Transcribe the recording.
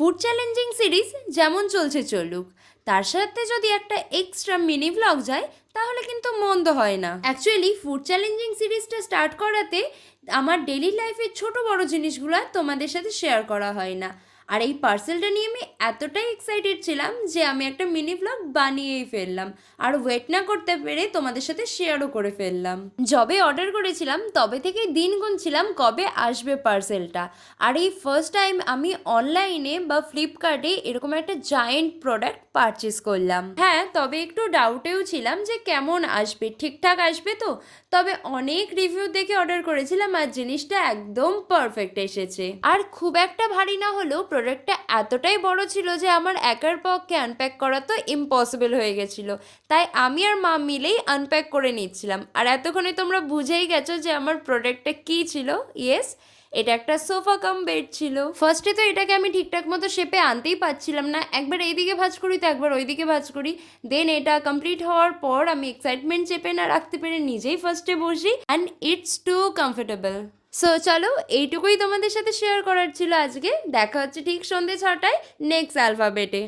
Food challenging series যেমন চলছে চলুক। তার সাথে যদি একটা এক্সট্রা মিনি ব্লগ যায়, তাহলে কিন্তু মন্দ হয় না। অ্যাকচুয়ালি ফুড চ্যালেঞ্জিং সিরিজটা স্টার্ট করাতে আমার ডেলি লাইফের ছোট বড় জিনিসগুলো তোমাদের সাথে শেয়ার করা হয় না। আর এই পার্সেলটা নিয়ে আমি এতটাই এক্সাইটেড ছিলাম যে আমি একটা মিনি ভ্লগ বানিয়েই ফেললাম। আর ওয়েট না করতে পেরে তোমাদের সাথে শেয়ারও করে ফেললাম। যবে অর্ডার করেছিলাম, তবে থেকেই দিন গুনছিলাম কবে আসবে পার্সেলটা আর এই ফার্স্ট টাইম আমি অনলাইনে বা ফ্লিপকার্টে এরকম একটা জায়েন্ট প্রোডাক্ট পারচেস করলাম। হ্যাঁ তবে একটু ডাউটেও ছিলাম যে কেমন আসবে, ঠিকঠাক আসবে তো? তবে অনেক রিভিউ দেখে অর্ডার করেছিলাম আর জিনিসটা একদম পারফেক্ট এসেছে। আর খুব একটা ভারী না হলেও প্রোডাক্টটা এতটাই বড় ছিল যে আমার একার পক্ষে আনপ্যাক করা তো ইম্পসিবল হয়ে গেছিল। তাই আমি আর মা মিলেই আনপ্যাক করে নিচ্ছিলাম। আর এতক্ষণে তোমরা বুঝেই গেছো যে আমার প্রোডাক্টটা কী ছিল? ইয়েস এটা একটা সোফা কাম বেড ছিল। ফার্স্টে তো এটাকে আমি ঠিকঠাক মতো শেপে আনতেই পারছিলাম না। একবার এইদিকে ভাজ করি তো একবার ওইদিকে ভাঁজ করি। দেন এটা কমপ্লিট হওয়ার পর আমি এক্সাইটমেন্ট চেপে না রাখতে পেরে নিজেই ফার্স্টে বসি। And it's too comfortable so চলো, এইটুকুই তোমাদের সাথে শেয়ার করার ছিল আজকে। দেখা হচ্ছে ঠিক সন্ধ্যে ছটায় নেক্সট অ্যালফাবেটে